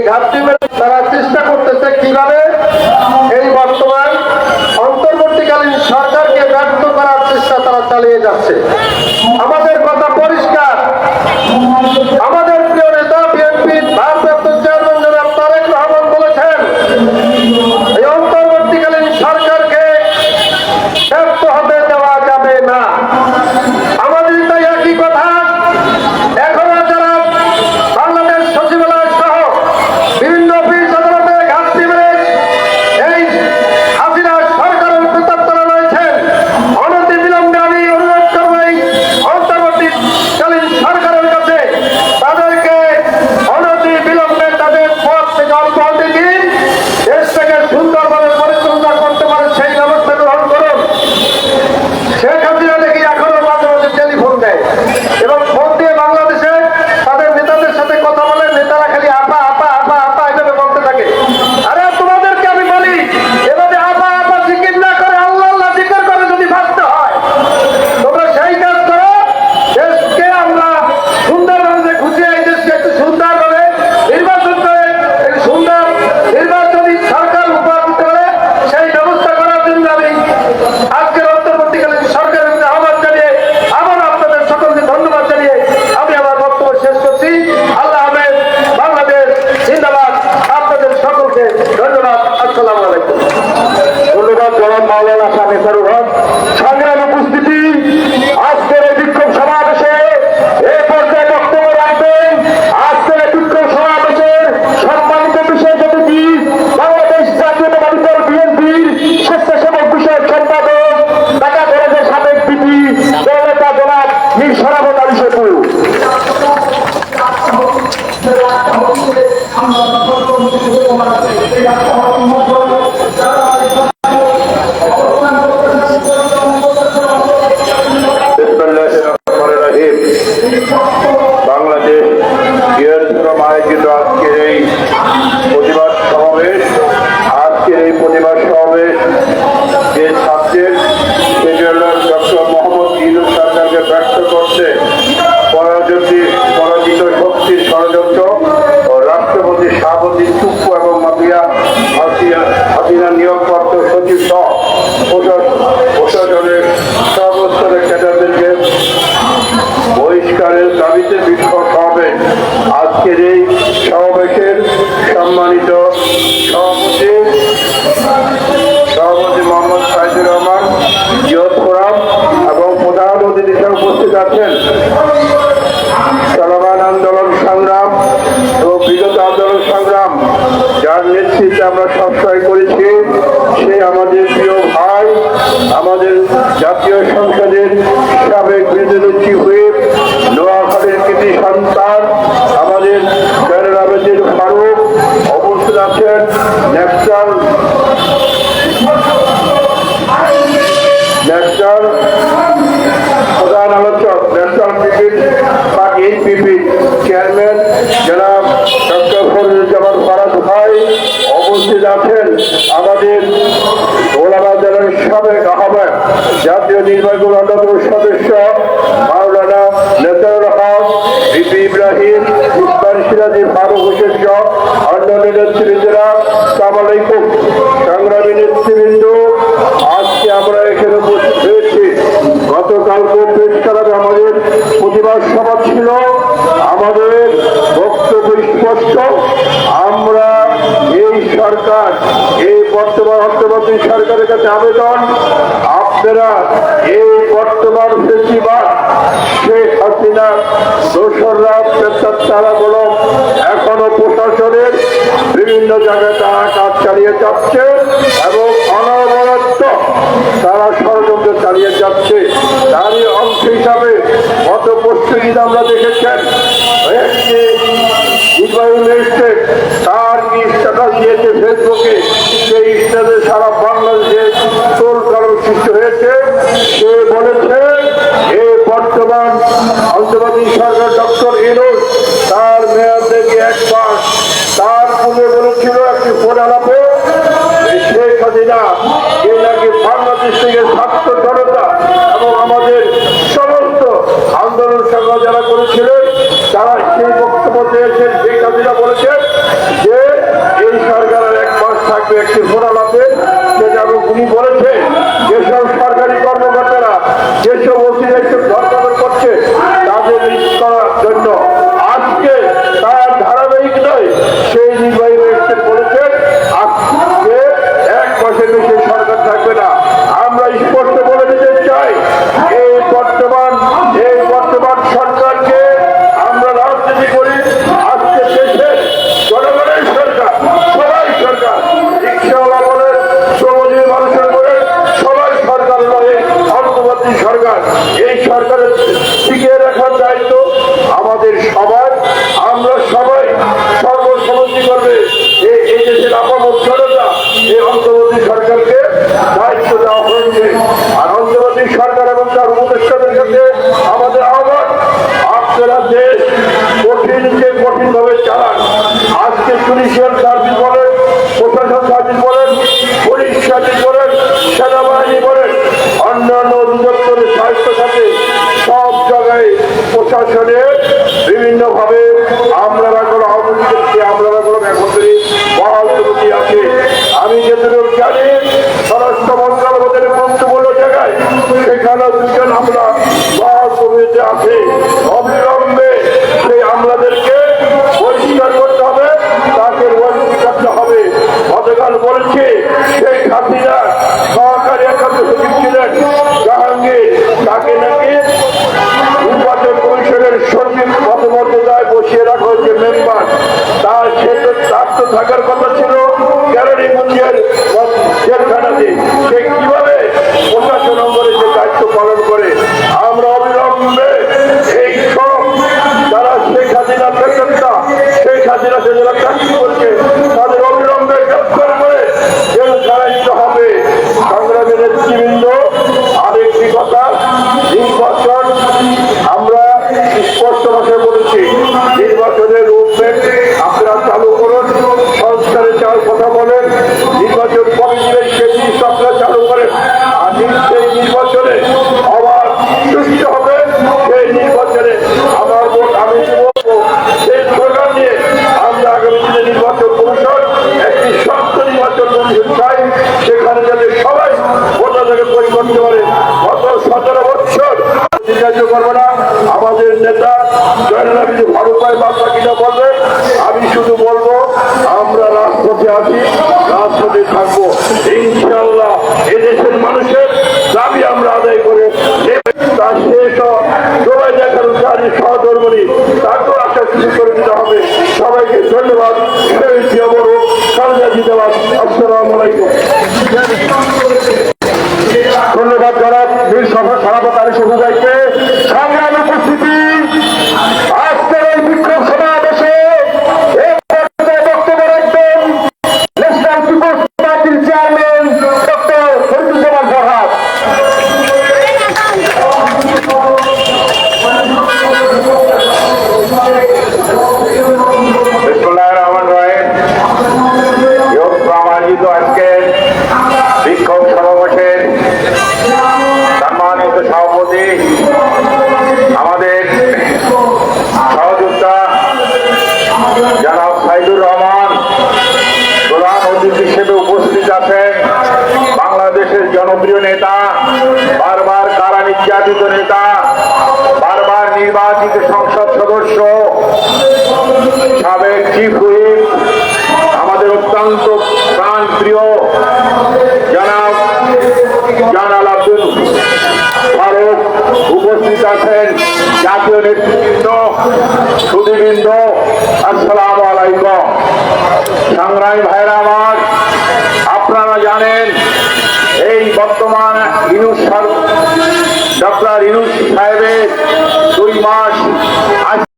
এই ঘাটতি তারা চেষ্টা করতেছে কীভাবে এই বর্তমান অন্তর্বর্তীকালীন সরকারকে ব্যর্থ করার চেষ্টা তারা চালিয়ে যাচ্ছে। আমাদের কথা পরিষ্কার। ন্যাচারাল ন্যাচারাল প্রধান আলোচক ন্যাশনাল পিপির বা এনপিপি চেয়ারম্যান জনাব ডক্টর ফরিদুজ্জামান ফারাজ ভাই অবস্থিত আছেন আমাদের ওলামা জেলার সাবেক আহ্বায়ক, জাতীয় নির্বাহী অন্যতম সদস্য লেফটার হক ইব্রাহিম ইসমান সিরাজি ফারুক হোসেন সহ অন্যান্য নেতৃবৃন্দরা আজকে আমরা এখানে উপস্থিত হয়েছি। আমাদের প্রতিবাদ সভা ছিল। আমাদের বক্তব্য আমরা এই সরকার, এই বর্তমান অর্থমন্ত্রী সরকারের কাছে আবেদন। আপনারা এই বর্তমান এখনও প্রশাসনের বিভিন্ন জায়গায় তারা কাজ চালিয়ে যাচ্ছে এবং অনবরত তারা ষড়যন্ত্র চালিয়ে যাচ্ছে। তারই অংশ হিসাবে গত পরিস্থিতিতে আমরা দেখেছেন হ্যাঁ, একটি নির্বাহী তার স্ট্যাটাস দিয়েছে ফেসবুকে সেই স্ট্যাটাস সারা ডক্টর ইনুস তার মেয়াদ থেকে এক মাস, তার পূর্বে বলেছিল একটি ফোন সেই শেখ হাসিনা যে নাকি বাংলাদেশ থেকে ছাত্র জনতা এবং আমাদের সমস্ত আন্দোলন সংগ্রাম যারা করেছিলেন তারা সেই বক্তব্য দিয়েছেন, শেখ হাসিনা বলেছেন বিরুদ্ধে সরকার থাকবে না। আমরা স্পষ্ট বলে দিতে চাই, এই বর্তমান এই বর্তমান সরকারকে আমরা রাজনীতি করি। আজকে দেশের জনগণের সরকার, সবাই সরকার। রিক্সাওয়ালা বলেন শ্রমজীবী মানুষের বলেন সবাই সরকার বলে অন্তর্বর্তী সরকার। এই সরকারের টিকিয়ে রাখার জুডিশিয়াল সার্ভিস বলেন প্রশাসন সার্ভিস বলেন পুলিশ সার্ভিস বলেন সেনাবাহিনী বলেন অন্যান্য অধিদপ্তরের সাহিত্য সাথে সব জায়গায় প্রশাসনের বিভিন্নভাবে আছে সে কীভাবে প্রশাসন অঙ্গনে সে দায়িত্ব পালন করে, আমরা অবিলম্বে এই সব যারা শেখ হাসিনা শেখ হাসিনা সে যারা সাহায্য করবে না। আমাদের নেতা জয়নাবিদ ভারত পায় বাচ্চা কিনা বলবে, আমি শুধু বলব, আমরা রাজপথে আছি, রাজপথে থাকব। ইনশাল্লাহ এদেশের মানুষের দাবি আমরা আদায় করে তার শেষ সবাই দেখার তার সহধর্মণী তাকেও আশা কিছু করে দিতে হবে। সবাইকে ধন্যবাদ। জাতীয় নেতৃবৃন্দ সুদীবৃন্দ আসসালাম আলাইকুম। সংগ্রামী ভাইরা আমার আপনারা জানেন, এই বর্তমান ইনুস ডক্টর ইনুস সাহেবের দুই মাস